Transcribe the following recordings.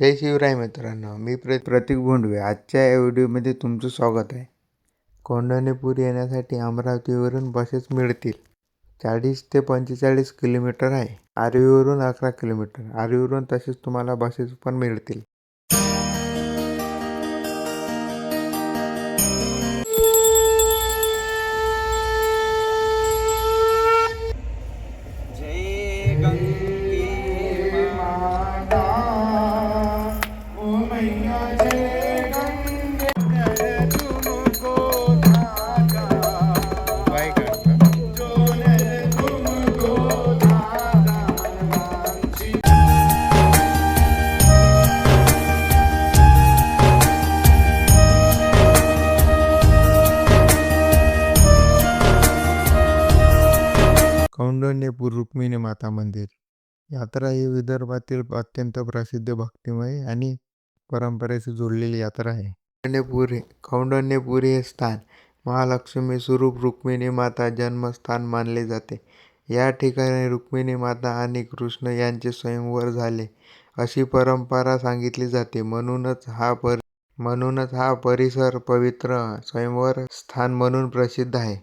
जय शिवराय मित्रांनो मी प्र प्रतीक भोंडवे. आजच्या या व्हिडिओमध्ये तुमचं स्वागत आहे. कोंढणीपूर येण्यासाठी अमरावतीवरून बसेस मिळतील. चाळीस ते पंचेचाळीस किलोमीटर आहे. आर्वीवरून अकरा किलोमीटर. आर्वीवरून तसेच तुम्हाला बसेस पण मिळतील. हिरण्यपूर रुक्मिणी माता मंदिर. यात्रा ही विदर्भातील अत्यंत प्रसिद्ध भक्तिमय आणि परंपरेशी जोडलेली यात्रा आहे. कौंडण्यपूर कौंडण्यपुरी कौंडण्यपूर हे स्थान महालक्ष्मी स्वरूप रुक्मिणी माता जन्मस्थान मानले जाते. या ठिकाणी रुक्मिणी माता आणि कृष्ण यांचे स्वयंवर झाले अशी परंपरा सांगितली जाते. म्हणूनच हा पर म्हणूनच हा परिसर पवित्र स्वयंवर स्थान म्हणून प्रसिद्ध आहे.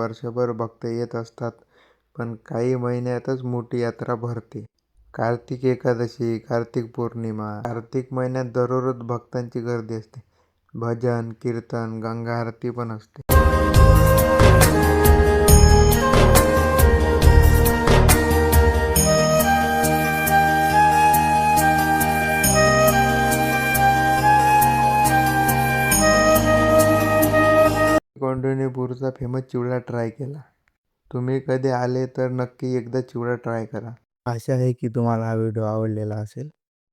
वर्षभर भक्त येत असतात पण काही महिन्यातच मोठी यात्रा भरते. कार्तिक एकादशी कार्तिक पौर्णिमा कार्तिक महिन्यात दररोज भक्तांची गर्दी असते. भजन कीर्तन गंगा आरती पण असते. कौंडिण्यपूरचा फेमस चिवडा ट्राय केला. तुम्ही कधी आले तर नक्की एकदा चिवडा ट्राय करा. आशा आहे की तुम्हाला हा व्हिडिओ आवडलेला असेल.